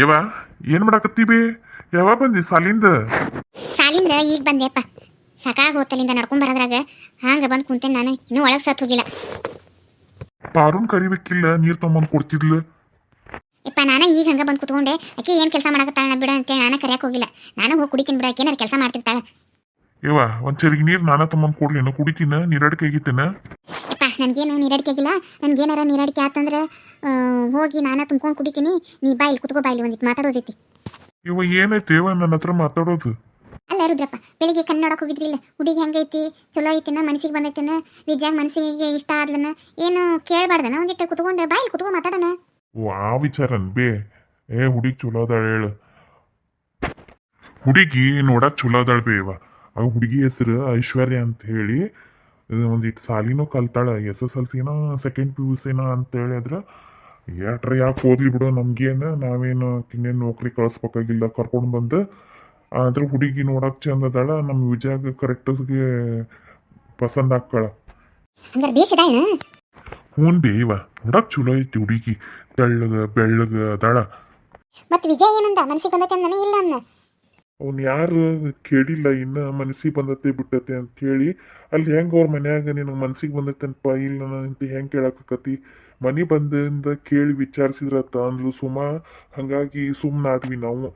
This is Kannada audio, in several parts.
ಯವ ಏನ್ ಮಾಡಾಕತ್ತೀವಿ ಯಾವ ಬಂದಿ ಸಾಲಿಂದ? ಸಾಲಿಂದ ಈಗ ಬಂದೆಪ್ಪ. ಸಾಕಾಗ ಹೋಟೆಲಿಂದ ನಡ್ಕೊಂಡ್ ಬರೋದ್ರಾಗ ಹಂಗ ಬಂದು ಕುಂತೇನೆ ನಾನು. ಇನ್ನೂ ಒಳಗೆ ಸತ್ ಹೋಗಿಲ್ಲ. ಪಾರುನ್ ಕರಿಬೇಕಿಲ್ಲ ನೀರ್ ತಗೊಂಬಂದ್ ಕೊಡ್ತಿದ್ಲ. ಯಪ್ಪ ನಾನು ಈಗ ಹಂಗ ಬಂದ್ ಕುತ್ಕೊಂಡೆ. ಆಕೆ ಏನು ಕೆಲಸ ಮಾಡಕತ್ತಾಳ ಬಿಡ ಅಂತೇಳಿ ನಾನು ಕರಿಯಕ್ ಹೋಗಿಲ್ಲ. ನಾನು ಹೋಗಿ ಕುಡಿತೀನಿ ಬಿಡ ಆಕೆ ಏನಾರು ಕೆಲಸ ಮಾಡ್ತಿರ್ತಾಳ. ಯವ ಒಂದ್ ಚರಿಗೆ ನೀರ್ ನಾನ ತಗೊಂಬಂದ್ ಕೊಡ್ಲೇನ ಕುಡಿತೀನ ನೀರಡಿಕೆ ಆಗಿತ್ತೇನ ನನಗೇನು ನೀರಾಡಿಕೆ ಆಗಿಲ್ಲ ನನಗೇನಾರ ನೀರಾಡಿಕೆ ಆತಂದ್ರೆ ಹೋಗಿ ನಾನು ತುಂಬ್ಕೊಂಡು ಕುಡಿತೀನಿ ನೀ ಬಾಯಿಲಿ ಕುತ್ಕೋ ಬಾಯಿಲಿ ಒಂದಿಟ್ಟು ಮಾತಾಡೋದೈತಿ. ಇವ ಏನೈತಿ ಇವ ನನ್ನ ಹತ್ರ ಮಾತಾಡೋದು? ಅಲ್ಲ ರುದ್ರಪ್ಪ ಬೆಳಿಗ್ಗೆ ಕಣ್ಣು ನೋಡಕ್ ಹೋಗಿದ್ರಿಲ್ಲ ಹುಡುಗಿ ಹೆಂಗೈತಿ ಚಲೋ ಐತಿನ ಮನಸ್ಸಿಗೆ ಬಂದೈತಿನ ವಿಜಯ ಮನಸ್ಸಿಗೆ ಇಷ್ಟ ಆದ್ಲನ ಏನು ಕೇಳಬಾರ್ದನ ಒಂದಿಟ್ಟು ಕುತ್ಕೊಂಡು ಬಾಯಿಲಿ ಕುತ್ಕೊ ಮಾತಾಡೋಣ. ಓ ಆ ವಿಚಾರನ್ ಬೇ ಏ ಹುಡುಗಿ ಚಲೋ ಅದಾಳ ಹೇಳು. ಹುಡುಗಿ ನೋಡಕ್ ಚಲೋ ಅದಾಳ ಬೇ ಇವ. ಆ ಹುಡುಗಿ ಹೆಸರು ಐಶ್ವರ್ಯ ಅಂತ ಹೇಳಿ ಒಂದಿಟ್ಟು ಸಾಲಿನೂ ಕಲ್ತಾಳ. ಎಸ್ ಎಸ್ ಎಲ್ ಸಿನ ಸೆಕೆಂಡ್ ಪಿ ಯು ಸಿನ ಅಂತ ಹೇಳಿದ್ರೆ ಯಾಟ್ರ ಯಾಕೆ ಓದ್ಲಿ ಬಿಡು ನಮ್ಗೇನು ನಾವೇನು ಇನ್ನೇನು ನೌಕರಿ ಕಳಿಸ್ಬೇಕಾಗಿಲ್ಲ ಕರ್ಕೊಂಡು ಬಂದು. ಆದ್ರೆ ಹುಡುಗಿ ನೋಡಕ್ ಚಂದ ಅದಾಳ ನಮ್ಮ ವಿಜಯಾಗ ಕರೆಕ್ಟ್ಗೆ ಪಸಂದ್ ಹಾಕ್ಕಳ ಹ್ಞೂ ಬೇ ಇವ ನೋಡಕ್ ಚಲೋ ಐತಿ ಹುಡುಗಿ. ತೆಳ್ಳಗ ಬೆಳ್ಳಗ ಅದಾಳ. ಮತ್ತೆ ವಿಜಯ್ ಏನಂದ? ಮನಸ್ಸಿಗೆ ಬಂದೈತೆ ಅಂದನೇ ಇಲ್ಲ ಅನ್ನ ಅವ್ನು ಯಾರು ಕೇಳಿಲ್ಲ, ಇನ್ನ ಮನಸ್ಸಿಗೆ ಬಂದತೆ ಬಿಟ್ಟತೆ ಅಂತ ಹೇಳಿ ಅಲ್ಲಿ ಹೆಂಗ ಅವ್ರ ಮನ್ಯಾಗ ನಿನಗೆ ಮನ್ಸಿಗೆ ಬಂದತ್ತೇನಪ್ಪ ಇಲ್ಲ ಅಂತ ಹೆಂಗೆ ಕೇಳಾಕತಿ ಮನಿ ಬಂದಿಂದ ಕೇಳಿ ವಿಚಾರಿಸಿದ್ರತ್ತ ಅಂದ್ಲು ಸುಮ. ಹಂಗಾಗಿ ಸುಮ್ಮನಾದ್ವಿ ನಾವು.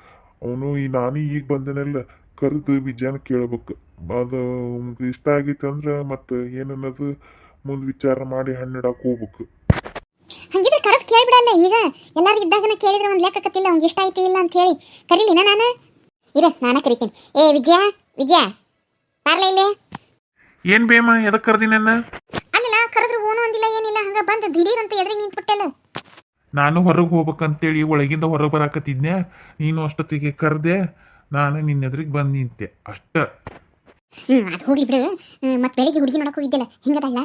ಅವನು, ಈ ನಾನು ಈಗ ಬಂದನೆಲ್ಲ, ಕರೆದು ವಿಜಯನ ಕೇಳ್ಬೇಕು. ಅದು ಇಷ್ಟ ಆಗೈತೆ ಅಂದ್ರೆ ಮತ್ತೆ ಏನನ್ನದು ಮುಂದೆ ವಿಚಾರ ಮಾಡಿ ಹಣ್ಣಿಡಾಕ ಹೋಗ್ಬೇಕು. ಹಂಗಿದ್ರೆ ಕರೆಕ್ಟ್ ಕೇಳ್ಬಿಡಲ್ಲ ಈಗ. ಎಲ್ಲಾರು ಇದ್ದಾಗನ ಕೇಳಿದ್ರೆ ಒಂದು ಲೆಕ್ಕಕತ್ತಿಲ್ಲ ಅವ್ನಿಗೆ ಇಷ್ಟ ಐತಿ ಇಲ್ಲ ಅಂತ ಹೇಳಿ. ಕರೀಲಿನ ನಾನು? ಇರ ನಾನು ಕರಿತೀನಿ. ಏ ವಿಜಯ ವಿಜಯ ಬಾರ್ಲ ಇಲ್ಲಿ. ಏನ್ ಬೇಮ ಎದಕ್ ಕರ್ದಿ ನನ್ನ? ಅಲ್ಲಲ್ಲ ಕರೆದ್ರು ಓನು ಅಂದಿಲ್ಲ ಏನಿಲ್ಲ ಹಂಗ ಬಂದ ದಿಢೀರ್ ಅಂತ ಎದ್ರಿಗೆ ನಿಂತ್ಬಿಟ್ಟಲ್ಲ ನಾನು ಹೊರಗೆ ಹೋಗ್ಬೇಕಂತೇಳಿ ಒಳಗಿಂದ ಹೊರಗೆ ಬರಾಕತ್ತಿದ್ನೆ ನೀನು ಅಷ್ಟೊತ್ತಿಗೆ ಕರೆದೆ ನಾನು ನಿನ್ನ ಎದ್ರಿಗೆ ಬಂದು ನಿಂತೆ ಅಷ್ಟ. ಹ್ಮ್ ಅದು ಹೋಗ್ಲಿ ಬಿಡು. ಮತ್ತೆ ಬೆಳಿಗ್ಗೆ ಹುಡುಗಿ ನೋಡಕ್ ಹೋಗಿದ್ದಿಲ್ಲ ಹಿಂಗದಲ್ಲ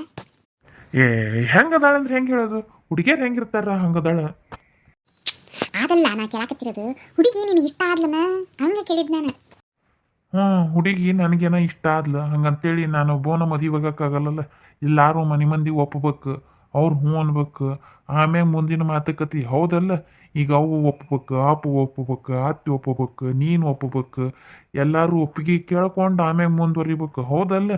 ಏ ಹೆಂಗದಾಳ ಅಂದ್ರೆ ಹೆಂಗೆ ಹೇಳೋದು? ಹುಡುಗಿಯರು ಹೆಂಗಿರ್ತಾರ ಹಂಗದಾಳ? ಅದಲ್ಲ ನಾ ಕೇಳಾಕತ್ತಿರೋದು. ಹುಡುಗಿ ನಿನಗೆ ಇಷ್ಟ ಆದ್ಲನ? ಹಂಗ ಕೇಳಿದ್ ನಾನು. ಹ್ಞೂ ಹುಡುಗಿ ನನಗೇನ ಇಷ್ಟ ಆದ್ಲ. ಹಂಗಂತೇಳಿ ನಾನು ಬೋನ ಮದುವೆ ಹೋಗೋಕ್ಕಾಗಲ್ಲಲ್ಲ ಎಲ್ಲಾರು ಮನೆ ಮಂದಿ ಒಪ್ಪಬೇಕು ಅವ್ರು ಹ್ಞೂ ಅನ್ಬೇಕು. ಆಮ್ಯಾಗ ಮುಂದಿನ ಮಾತುಕತೆ ಹೌದಲ್ಲ? ಈಗ ಅವು ಒಪ್ಪಬೇಕು ಅಪ್ಪು ಒಪ್ಪಬೇಕು ಅತ್ತಿ ಒಪ್ಪಬೇಕು ನೀನು ಒಪ್ಪಬೇಕು ಎಲ್ಲರೂ ಒಪ್ಪಿಗೆ ಕೇಳ್ಕೊಂಡು ಆಮ್ಯಾಗ ಮುಂದುವರಿಬೇಕು. ಹೌದಲ್ಲ?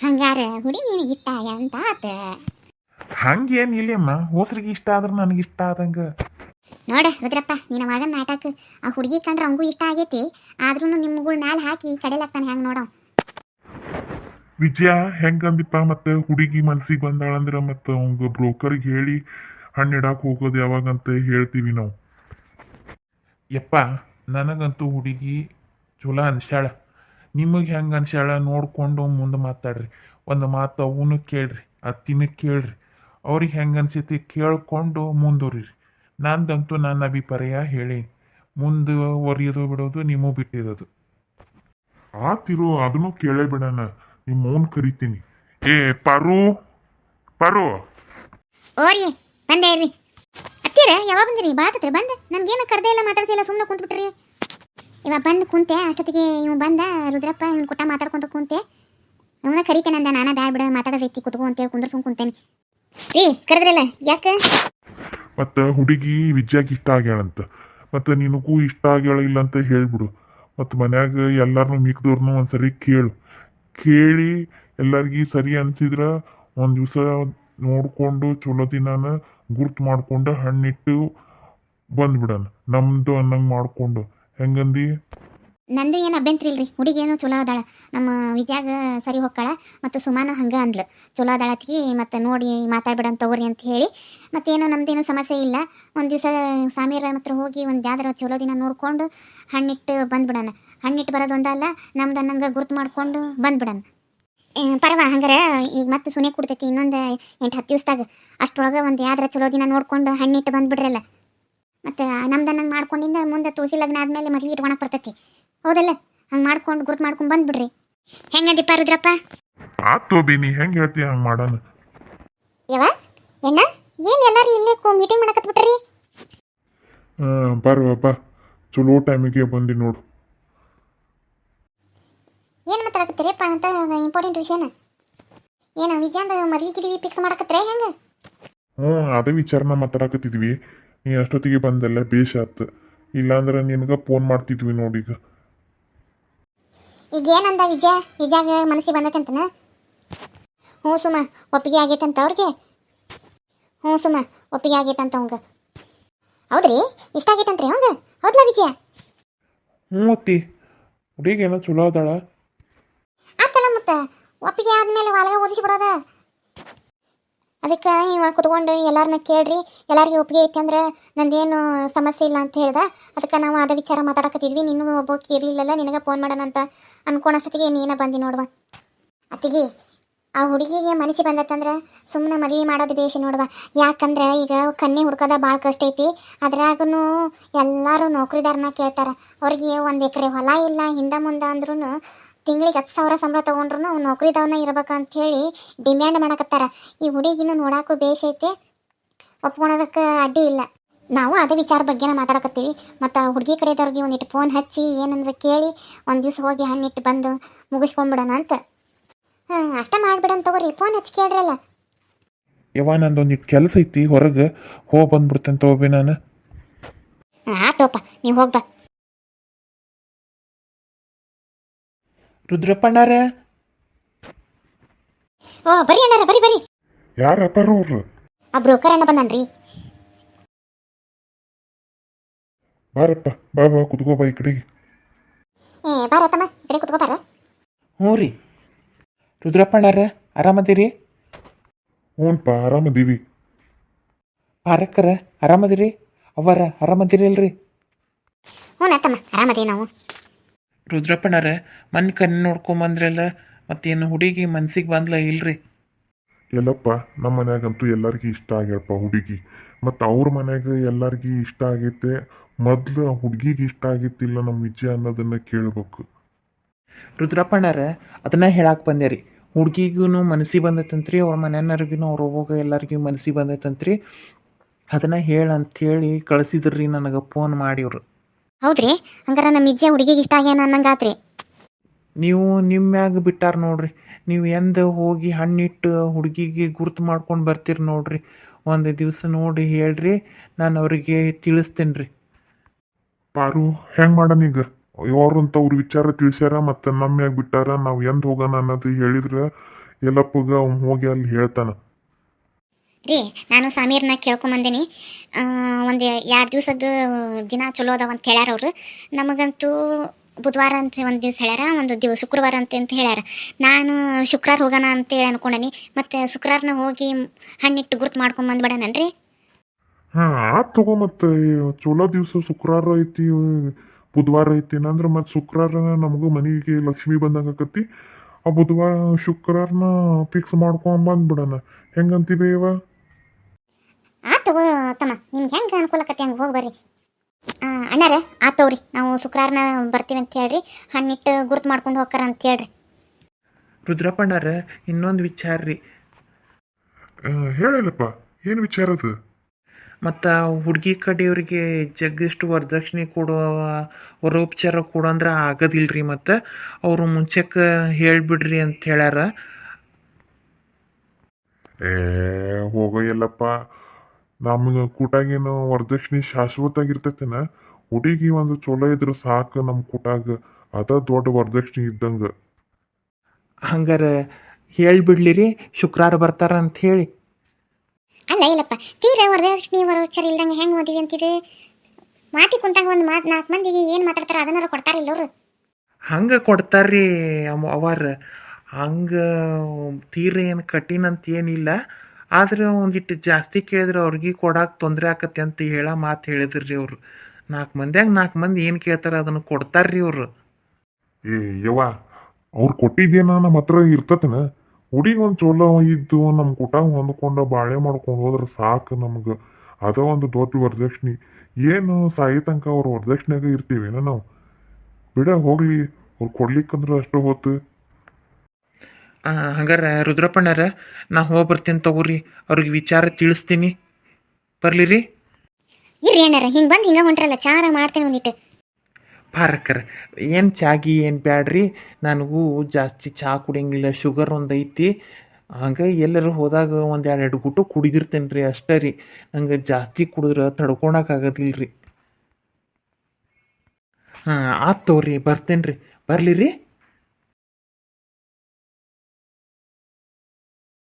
ಹಂಗಾರ ಹುಡುಗಿ ನಿನಗೆ ಇಷ್ಟ ಅಂತ ಆತ. ಹಂಗೇನು ಇಲ್ಲಮ್ಮ ಹೋಸ್ರಿಗೆ ಇಷ್ಟ ಆದ್ರೆ ನನಗೆ ಇಷ್ಟ ಆದಂಗೆ. ನೋಡ ರುದ್ರಪ್ಪ ನಿನ್ನ ಮಗನ ನಾಟಕ ಆ ಹುಡುಗಿ ಕಂಡ್ರೆ ಅವಂಗೂ ಇಷ್ಟ ಆಗೈತಿ. ಆದ್ರೂ ನಿಮ್ಗಳ ಮ್ಯಾಲ ಹಾಕಿ ಕಡೆಲಾಗ್ತಾನೆ ಹೆಂಗ್ ನೋಡೋ ವಿಜಯ ಹೆಂಗಂದಿಪ್ಪ ಮತ್ತೆ ಹುಡುಗಿ ಮನ್ಸಿಗೆ ಬಂದಾಳಂದ್ರೆ ಮತ್ತೆ ಅವಂಗ ಬ್ರೋಕರ್ಗೆ ಹೇಳಿ ಹಣ್ಣಿಡಾಕ್ ಹೋಗೋದು ಯಾವಾಗಂತ ಹೇಳ್ತೀವಿ ನಾವು. ಯಪ್ಪ ನನಗಂತೂ ಹುಡುಗಿ ಚಲೋ ಅನ್ಸ್ಯಾಳ. ನಿಮಗೆ ಹೆಂಗೆ ಅನ್ಸ್ಯಾಳ ನೋಡ್ಕೊಂಡು ಮುಂದೆ ಮಾತಾಡ್ರಿ. ಒಂದು ಮಾತು ಅವನು ಕೇಳ್ರಿ ಅತ್ತಿನ ಕೇಳ್ರಿ. ಅವ್ರಿಗೆ ಹೆಂಗೆ ಅನ್ಸೈತಿ ಕೇಳ್ಕೊಂಡು ಮುಂದುವರಿರಿ. ನಂದಂತೂ ನನ್ನ ಅಭಿಪ್ರಾಯ ಹೇಳಿ ಮುಂದುವರಿಯೋದು ಬಿಡೋದು ನಿಮಗೂ ಬಿಟ್ಟಿರೋದು. ಆತಿರು ಅದನ್ನು ಕೇಳೇ ಬಿಡೋಣ ನಿಮ್ಮ ಮೌನ್ ಕರಿತೀನಿ. ಏ ಪರು ಪರು. ಓರಿ ಬಂದೆ ಇರ್ರಿ. ಅತ್ತಿರ ಯಾವಾಗ ಬಂದಿರಿ? ಬಾತತ್ರಿ ಬಂದೆ. ನನ್ಗೇನು ಕರ್ದೇ ಇಲ್ಲ ಮಾತಾಡ್ಸಿಲ್ಲ ಸುಮ್ಮನೆ ಕುಂತ್ಬಿಟ್ರಿ. ಇವ ಬಂದು ಕುಂತೆ ಅಷ್ಟೊತ್ತಿಗೆ ಇವ್ ಬಂದ ರುದ್ರಪ್ಪ ಇವ್ನ ಕುಟ್ಟ ಮಾತಾಡ್ಕೊಂತ ಕುಂತೆ. ಅವನ ಕರಿತೇನೆ ಅಂದ ನಾನ ಬ್ಯಾಡ ಬಿಡ ಮಾತಾಡೋದೈತಿ ಕುತ್ಕೋ ಅಂತೇಳಿ ಕುಂದ್ರಸ್ಕೊಂಡು ಕುಂತೇನೆ. ರೀ ಕರೆದ್ರಲ್ಲ, ಯಾಕೆ? ಮತ್ತೆ ಹುಡುಗಿ ವಿದ್ಯಾಗ ಇಷ್ಟ ಆಗ್ಯಾಳಂತ. ಮತ್ತೆ ನಿನಗೂ ಇಷ್ಟ ಆಗ್ಯಾಳ ಇಲ್ಲ ಅಂತ ಹೇಳ್ಬಿಡು. ಮತ್ತು ಮನ್ಯಾಗ ಎಲ್ಲಾರನು ಮಿಕ್ದವ್ರನ್ನೂ ಒಂದ್ಸರಿ ಕೇಳು. ಕೇಳಿ ಎಲ್ಲರಿಗೂ ಸರಿ ಅನ್ಸಿದ್ರ ಒಂದ್ ದಿವಸ ನೋಡ್ಕೊಂಡು ಚಲೋ ದಿನಾನ ಗುರ್ತು ಮಾಡ್ಕೊಂಡು ಹಣ್ಣಿಟ್ಟು ಬಂದ್ಬಿಡಣ. ನಮ್ದು ಅನ್ನಂಗ್ ಮಾಡ್ಕೊಂಡು. ಹೆಂಗಂದಿ? ನಂದು ಏನು ಅಭ್ಯಂತರ ಇಲ್ರಿ. ಹುಡುಗಿ ಏನು ಚಲೋ ಅದಾಳ. ನಮ್ಮ ವಿಜಯಾಗ ಸರಿ ಹೊಕ್ಕಾಳ. ಮತ್ತು ಸುಮಾನ ಹಂಗೆ ಅಂದ್ಲು. ಚಲೋ ಅದಾಳತ್ಗಿ ಮತ್ತು ನೋಡಿ ಮಾತಾಡ್ಬಿಡನ್ ತಗೋರಿ ಅಂತ ಹೇಳಿ. ಮತ್ತೇನು ನಮ್ದೇನು ಸಮಸ್ಯೆ ಇಲ್ಲ. ಒಂದು ದಿವಸ ಸಾಮೀರ ಹತ್ರ ಹೋಗಿ ಒಂದು ಯಾವ್ದಾರ ಚಲೋ ದಿನ ನೋಡ್ಕೊಂಡು ಹಣ್ಣಿಟ್ಟು ಬಂದ್ಬಿಡೋಣ. ಹಣ್ಣಿಟ್ಟು ಬರೋದು ಒಂದಲ್ಲ, ನಮ್ದು ಅನ್ನಂಗೆ ಗುರುತು ಮಾಡ್ಕೊಂಡು ಬಂದ್ಬಿಡೋಣ. ಪರವಾ, ಹಂಗಾರೆ ಈಗ ಮತ್ತೆ ಸುನೆ ಕೊಡ್ತೈತಿ ಇನ್ನೊಂದು ಎಂಟು ಹತ್ತು ದಿವಸದಾಗ. ಅಷ್ಟೊಳಗೆ ಒಂದು ಯಾವ್ದಾರ ಚಲೋ ದಿನ ನೋಡ್ಕೊಂಡು ಹಣ್ಣಿಟ್ಟು ಬಂದ್ಬಿಡ್ರಲ್ಲ. ಮತ್ತು ನಮ್ದು ಅನ್ನಂಗೆ ಮಾಡ್ಕೊಂಡಿಂದ ಮುಂದೆ ತುಳಸಿ ಲಗ್ನ ಆದಮೇಲೆ ಮದ್ವೆ ಇಟ್ಕೊಳಕ್ಕೆ ಬರ್ತೈತಿ. ಹೌದಲ್ಲ ಹಂಗೆ ಮಾಡ್ಕೊಂಡು ಗುರುತು ಮಾಡ್ಕೊಂಡು ಬಂದ್ಬಿಡ್ರಿ. ಹೆಂಗಂದಿಪ್ಪ ರುದ್ರಪ್ಪ? ಆತೋ ಬೇನಿ ಹೆಂಗ್ ಹೇಳ್ತಿ ಹಂಗ್ ಮಾಡೋಣ. ಯಾವ ಎಣ್ಣ ಏನು ಎಲ್ಲರೂ ಇಲ್ಲೇ ಮೀಟಿಂಗ್ ಮಾಡಕತ್ಬಿಟ್ರಿ ಬರ್ವ ಬಾ. ಚಲೋ ಟೈಮಿಗೆ ಬಂದಿ ನೋಡು. ಏನು ಮಾತಾಡಕತ್ತೀರಿಪ್ಪ ಅಂತ ಇಂಪಾರ್ಟೆಂಟ್ ವಿಷಯನ? ಏನು ವಿಜಯಂದ ಮದ್ವೆ ಗಿದ್ವಿ ಫಿಕ್ಸ್ ಮಾಡಕತ್ರೆ ಹೆಂಗೆ? ಹ್ಞೂ ಅದೇ ವಿಚಾರನ ಮಾತಾಡಕತ್ತಿದ್ವಿ. ನೀ ಅಷ್ಟೊತ್ತಿಗೆ ಬಂದಲ್ಲ ಬೇಷ್ ಆತು ಇಲ್ಲಾಂದ್ರೆ ನಿನಗೆ ಫೋನ್ ಮಾಡ್ತಿದ್ವಿ ನೋಡೀಗ ಈಗ ಏನಂದ ವಿಜಯ? ವಿಜಯಾಗ ಮನಸ್ಸಿಗೆ ಬಂದೈತಂತನ? ಹ್ಞೂ ಸುಮ ಒಪ್ಪಿಗೆ ಆಗೈತಂತ ಅವ್ರಿಗೆ? ಹ್ಞೂ ಸುಮ ಒಪ್ಪಿಗೆ ಆಗೈತಂತ ಅವಂಗ. ಹೌದ್ರಿ? ಇಷ್ಟ ಆಗೈತಂತ್ರಿ ಅವಂಗ? ಹೌದಾ ವಿಜಯ? ಹ್ಞೂ ಅತ್ತಿ ಚಲೋ ಅದಾಳ. ಆತಲ್ಲ ಮತ್ತೆ ಒಪ್ಪಿಗೆ ಆದ್ಮೇಲೆ ಹೊಲಗ ಓದಿಸಿ ಬಿಡೋದ? ಅದಕ್ಕೆ ಇವ ಕುತ್ಕೊಂಡು ಎಲ್ಲಾರನ್ನ ಕೇಳ್ರಿ, ಎಲ್ಲಾರಿಗೆ ಒಪ್ಪಿಗೆ ಐತಿ ಅಂದ್ರೆ ನಂದೇನು ಸಮಸ್ಯೆ ಇಲ್ಲ ಅಂತ ಹೇಳ್ದ. ಅದಕ್ಕೆ ನಾವು ಅದ ವಿಚಾರ ಮಾತಾಡಕತ್ತಿದ್ವಿ ನಿನ್ನೂ ಒಬ್ಬಕ್ಕೆ ಇರ್ಲಿಲ್ಲಲ್ಲ, ನಿನಗೆ ಫೋನ್ ಮಾಡೋಣ ಅಂತ ಅನ್ಕೊಳಷ್ಟೊತ್ತಿಗೆ ನೀನ ಬಂದಿ ನೋಡುವ. ಅತ್ತಿಗೆ, ಆ ಹುಡುಗಿಗೆ ಮನಸ್ಸಿ ಬಂದತ್ತಂದ್ರೆ ಸುಮ್ಮನೆ ಮದುವೆ ಮಾಡೋದು ಬೇಷ ನೋಡುವ. ಯಾಕಂದ್ರೆ ಈಗ ಕನ್ನಿ ಹುಡ್ಕೋದ ಭಾಳ ಕಷ್ಟ ಐತಿ ಅದ್ರಾಗೂ ಎಲ್ಲರೂ ನೌಕರಿದಾರನ ಕೇಳ್ತಾರ. ಅವ್ರಿಗೆ ಒಂದು ಎಕರೆ ಹೊಲ ಇಲ್ಲ, ಹಿಂದೆ ಮುಂದೆ ಅಂದ್ರೂ ತಿಂಗಳಿಗೆ ಹತ್ತು ಸಾವಿರ ಸಂಬಳ ತೊಗೊಂಡ್ರು ನೌಕರಿದವನ ಇರ್ಬೇಕು ಅಂತ ಹೇಳಿ ಡಿಮ್ಯಾಂಡ್ ಮಾಡಕತ್ತಾರ. ಈ ಹುಡುಗಿನ ನೋಡಾಕು ಬೇಷ್ ಐತೆ ಒಪ್ಕೊಳೋದಕ್ಕೆ ಅಡ್ಡಿ ಇಲ್ಲ. ನಾವು ಅದೇ ವಿಚಾರ ಬಗ್ಗೆನ ಮಾತಾಡಕತ್ತೀವಿ. ಮತ್ತು ಹುಡುಗಿ ಕಡೆದವ್ರಿಗೆ ಒಂದಿಟ್ಟು ಫೋನ್ ಹಚ್ಚಿ ಏನಂದ್ರೆ ಕೇಳಿ ಒಂದು ದಿವಸ ಹೋಗಿ ಹಣ್ಣಿಟ್ಟು ಬಂದು ಮುಗಿಸ್ಕೊಂಡ್ಬಿಡೋಣ ಅಂತ. ಹಾಂ ಅಷ್ಟೇ ಮಾಡ್ಬಿಡೋಣ ತಗೋರಿ ಫೋನ್ ಹಚ್ಚಿ ಕೇಳ್ರಲ್ಲ. ಯವ್ವ ನಂದೊಂದಿಟ್ಟು ಕೆಲಸ ಐತಿ ಹೊರಗೆ ಹೋಗಿ ಬಂದ್ಬಿಡ್ತೇನೆ ತಗೋಬಿ ನಾನು. ಆತೋಪ್ಪ ನೀವು ಹೋಗ್ಬಾ ರುದ್ರಪ್ಪಣ್ಣಾರ? ಓ ಬರಿ ಅಣ್ಣಾರ ಬರಿ ಬರಿ ಯಾರಪ್ಪ ಅವ್ರು ಆ ಬ್ರೋಕರ್ ಅಣ್ಣ ಬಂದನ್ರಿ. ಬಾರಪ್ಪ ಬಾ ಬಾ ಕುತ್ಕೋ ಬಾ ಈ ಕಡೆಗೆ ಏ ಬಾರ ತಮ್ಮ ಈ ಕಡೆ ಕುತ್ಕೋ ಬಾರ. ಹ್ಞೂ ರೀ. ರುದ್ರಪ್ಪಣ್ಣಾರ ಆರಾಮದಿರಿ? ಹ್ಞೂನ್ಪ ಆರಾಮದೀವಿ. ಪಾರಕ್ಕರ ಆರಾಮದಿರಿ? ಅವರ ಆರಾಮದಿರಿ ಅಲ್ರಿ? ಹ್ಞೂ ತಮ್ಮ ಆರಾಮದೇ ನಾವು. ರುದ್ರಪ್ಪಣ್ಣಾರ ಮನ್ ಕಣ್ಣು ನೋಡ್ಕೊಂಬಂದ್ರಲ್ಲ ಮತ್ತೇನು ಹುಡುಗಿ ಮನ್ಸಿಗೆ ಬಂದ್ಲ ಇಲ್ರಿ? ಎಲ್ಲಪ್ಪ ನಮ್ಮ ಮನ್ಯಾಗಂತೂ ಎಲ್ಲರಿಗೂ ಇಷ್ಟ ಆಗ್ಯಾಳಪ್ಪ ಹುಡುಗಿ. ಮತ್ತು ಅವ್ರ ಮನ್ಯಾಗ ಎಲ್ಲರಿಗೂ ಇಷ್ಟ ಆಗೈತೆ ಮೊದ್ಲು ಆ ಹುಡುಗಿಗೆ ಇಷ್ಟ ಆಗಿತ್ತಿಲ್ಲ ನಮ್ಮ ವಿಜಯ ಅನ್ನೋದನ್ನ ಕೇಳ್ಬೇಕು. ರುದ್ರಪ್ಪಣ್ಣಾರ ಅದನ್ನ ಹೇಳಕ್ಕೆ ಬಂದೆ ರೀ ಹುಡುಗಿಗೂ ಮನಸ್ಸಿಗೆ ಬಂದೈತಂತ್ರಿ ಅವ್ರ ಮನೆಯವ್ರಿಗೂ ಅವ್ರ ಹೋಗ ಎಲ್ಲರಿಗೂ ಮನಸ್ಸಿಗೆ ಬಂದೈತಂತ್ರಿ. ಅದನ್ನ ಹೇಳ ಅಂತೇಳಿ ಕಳಿಸಿದ್ರಿ ನನಗೆ ಫೋನ್ ಮಾಡಿವ್ರು. ಹೌದ್ರಿ? ಹಂಗಾರ ನಮ್ಮ ಇಜ್ಜೆ ಹುಡುಗಿಗೆ ಇಷ್ಟ ಆಗ್ಯಾನ ಅನ್ನಂಗಾತ್ರಿ ನೀವು ನಿಮ್ಮ ಮ್ಯಾಗ ಬಿಟ್ಟಾರ ನೋಡ್ರಿ. ನೀವು ಎಂದ ಹೋಗಿ ಹಣ್ಣಿಟ್ಟು ಹುಡುಗಿಗೆ ಗುರ್ತು ಮಾಡ್ಕೊಂಡು ಬರ್ತೀರಿ ನೋಡ್ರಿ. ಒಂದು ದಿವಸ ನೋಡಿ ಹೇಳ್ರಿ ನಾನು ಅವರಿಗೆ ತಿಳಿಸ್ತೇನೆ ರೀ ಪಾರು ಹೆಂಗ್ ಮಾಡೋಣ ಈಗ? ಅವ್ರಂತ ಅವ್ರ ವಿಚಾರ ತಿಳಿಸ್ಯಾರ ಮತ್ತು ನಮ್ಮ ಮ್ಯಾಗ ಬಿಟ್ಟಾರ ನಾವು ಎಂದ ಹೋಗೋಣ ಅನ್ನೋದು ಹೇಳಿದ್ರೆ ಎಲ್ಲಪ್ಪಗ ಅವ್ನು ಹೋಗಿ ಅಲ್ಲಿ ಹೇಳ್ತಾನ. ರೀ, ನಾನು ಸಮೀರ್ನ ಕೇಳ್ಕೊಂಬಂದಿನಿ. ಒಂದು ಎರಡು ದಿವಸದ ದಿನ ಚಲೋ ಅದಾವ ಅಂತ ಹೇಳ್ಯಾರ ಅವರು. ನಮಗಂತೂ ಬುಧವಾರ ಅಂತ ಒಂದು ದಿವಸ ಹೇಳ್ಯಾರ, ಒಂದು ದಿವಸ ಶುಕ್ರವಾರ ಅಂತ ಅಂತ ಹೇಳ್ಯಾರ. ನಾನು ಶುಕ್ರವಾರ ಹೋಗೋಣ ಅಂತೇಳಿ ಅನ್ಕೊಂಡನಿ. ಮತ್ತು ಶುಕ್ರವಾರನ ಹೋಗಿ ಹಣ್ಣಿಟ್ಟು ಗುರ್ತು ಮಾಡ್ಕೊಂಡು ಬಂದ್ಬಿಡೋಣನ್ರಿ ಹಾ, ಆತು ತಗೋ ಮತ್ತೆ ಚಲೋ ದಿವಸ ಶುಕ್ರವಾರ ಐತಿ, ಬುಧವಾರ ಐತಿ. ಏನಂದ್ರೆ ಮತ್ತೆ ಶುಕ್ರವಾರ ನಮಗೂ ಮನೆಗೆ ಲಕ್ಷ್ಮಿ ಬಂದಂಗೆ ಆ ಬುಧವಾರ ಶುಕ್ರವಾರನ ಫಿಕ್ಸ್ ಮಾಡ್ಕೊಂಡ್ ಬಂದ್ಬಿಡೋಣ ಹೆಂಗಂತೀವಿ ಇವ ತಗೋ ತಮ್ಮ ನಿಮ್ಗೆ ಹೆಂಗೆ ಅನುಕೂಲಕತ್ತೆ ಹಂಗೆ ಹೋಗಿ ಬರ್ರಿ. ಅಣ್ಣಾರ ಆತವ್ರಿ ನಾವು ಶುಕ್ರವಾರನ ಬರ್ತೀವಿ ಅಂತ ಹೇಳ್ರಿ. ಹಣ್ಣಿಟ್ಟು ಗುರುತು ಮಾಡ್ಕೊಂಡು ಹೋಗ್ತಾರ ಅಂತ ಹೇಳ್ರಿ. ರುದ್ರಪ್ಪಣ್ಣಾರ ಇನ್ನೊಂದು ವಿಚಾರ ರೀ. ಹೇಳಲ್ಲಪ್ಪ ಏನು ವಿಚಾರ ಅದು? ಮತ್ತು ಹುಡುಗಿ ಕಡೆಯವ್ರಿಗೆ ಜಗ್ಗಿಷ್ಟು ವರದಕ್ಷಿಣೆ ಕೊಡುವ ವರೋಪಚಾರ ಕೊಡೋ ಅಂದ್ರೆ ಆಗೋದಿಲ್ರಿ ಮತ್ತು. ಅವರು ಮುಂಚೆಕ್ಕೆ ಹೇಳಿಬಿಡ್ರಿ ಅಂತ ಹೇಳ್ಯಾರ. ಏ ಹೋಗೋ ಎಲ್ಲಪ್ಪ ನಮ್ಗೆ ಕೂಟಾಗೇನು ವರದಕ್ಷಿಣೆ ಶಾಶ್ವತ ಆಗಿರ್ತೈತೇನ ಹುಡುಗಿ ಒಂದು ಚಲೋ ಇದ್ರೆ ಸಾಕು ನಮ್ಮ ಕೂಟಾಗ ಅದ ದೊಡ್ಡ ವರದಕ್ಷಿಣೆ ಇದ್ದಂಗ. ಹಂಗಾರೆ ಹೇಳಿಬಿಡ್ಲಿರಿ ಶುಕ್ರವಾರ ಬರ್ತಾರ ಅಂತ ಹೇಳಿ. ಅಲ್ಲ ಇಲ್ಲಪ್ಪ ತೀರ ವರದಕ್ಷಿಣೆ ವರೋಚಾರ ಇಲ್ದಂಗೆ ಹೆಂಗ್ ಓದಿವಿ ಅಂತಿದೆ? ಮಾತಿ ಕುಂತಾಗ ಒಂದು ಮಾತು ನಾಲ್ಕು ಮಂದಿಗೆ ಏನು ಮಾತಾಡ್ತಾರ ಅದನ್ನಾರು ಕೊಡ್ತಾರಿಲ್ಲ ಅವರು? ಹಂಗೆ ಕೊಡ್ತಾರ್ರಿ ಅವ- ಅವಾರ ಹಂಗೆ ತೀರ ಏನು ಕಠಿಣ ಅಂತ ಏನಿಲ್ಲ. ಆದ್ರೆ ಒಂದಿಟ್ಟು ಜಾಸ್ತಿ ಕೇಳಿದ್ರೆ ಅವ್ರಿಗೆ ಕೊಡಕ್ಕೆ ತೊಂದರೆ ಆಕತ್ತೆ ಅಂತ ಹೇಳ ಮಾತು ಹೇಳಿದ್ರಿ ಅವರು. ನಾಲ್ಕು ಮಂದ್ಯಾಗ ನಾಲ್ಕು ಮಂದಿ ಏನು ಕೇಳ್ತಾರೆ ಅದನ್ನು ಕೊಡ್ತಾರ್ರಿ ಅವರು. ಏ, ಯವ್ವ, ಅವ್ರು ಕೊಟ್ಟಿದ್ದೇನ ನಮ್ಮ ಹತ್ರ ಇರ್ತತನ? ಹುಡುಗಿ ಒಂದು ಚಲೋ ಇದ್ದು ನಮ್ಮ ಕುಟ ಹೊಂದ್ಕೊಂಡು ಬಾಳೆ ಮಾಡ್ಕೊಂಡು ಹೋದ್ರೆ ಸಾಕು ನಮ್ಗೆ. ಅದ ಒಂದು ದೊಡ್ಡ ವರದಕ್ಷಿಣೆ. ಏನು ಸಾಯಿ ತನಕ ಅವ್ರ ವರದಕ್ಷಿಣೆಗೆ ಇರ್ತೀವೇನೋ ನಾವು? ಬಿಡ ಹೋಗ್ಲಿ, ಅವ್ರು ಕೊಡ್ಲಿಕ್ಕಂದ್ರೆ ಅಷ್ಟು ಹೊತ್ತು. ಹಂಗಾರೆ ರುದ್ರಪ್ಪಣ್ಣರ ನಾ ಹೋಗಿ ಬರ್ತೀನಿ ತಗೋರಿ. ಅವ್ರಿಗೆ ವಿಚಾರ ತಿಳಿಸ್ತೀನಿ. ಬರ್ಲಿ ರೀ. ಇರ್ರಿ ಏನಾರ ಹಿಂಗೆ ಬಂದು ಹಿಂಗೆ ಹೊಂಟ್ರಲ್ಲ ಚಾರ ಮಾಡ್ತೇನೆ ಒಂದಿಟ್ಟು ಪಾರಕ್ಕರ ಏನು ಚಾಗಿ ಏನು ಬ್ಯಾಡ್ರಿ. ನನಗೂ ಜಾಸ್ತಿ ಚಹಾ ಕುಡಿಯಂಗಿಲ್ಲ ಶುಗರ್ ಒಂದು ಐತಿ. ಹಂಗೆ ಎಲ್ಲರೂ ಹೋದಾಗ ಒಂದು ಎರಡು ಎರಡು ಗುಟ್ಟು ಕುಡಿದಿರ್ತೇನೆ ರೀ ಅಷ್ಟೇ ರೀ. ನಂಗೆ ಜಾಸ್ತಿ ಕುಡಿದ್ರೆ ತಡ್ಕೊಳಕ್ಕಾಗೋದಿಲ್ಲ ರೀ. ಹಾಂ ಆತು ತಗೋರಿ ಬರ್ತೇನೆ ರೀ. ಬರಲಿ ರೀ.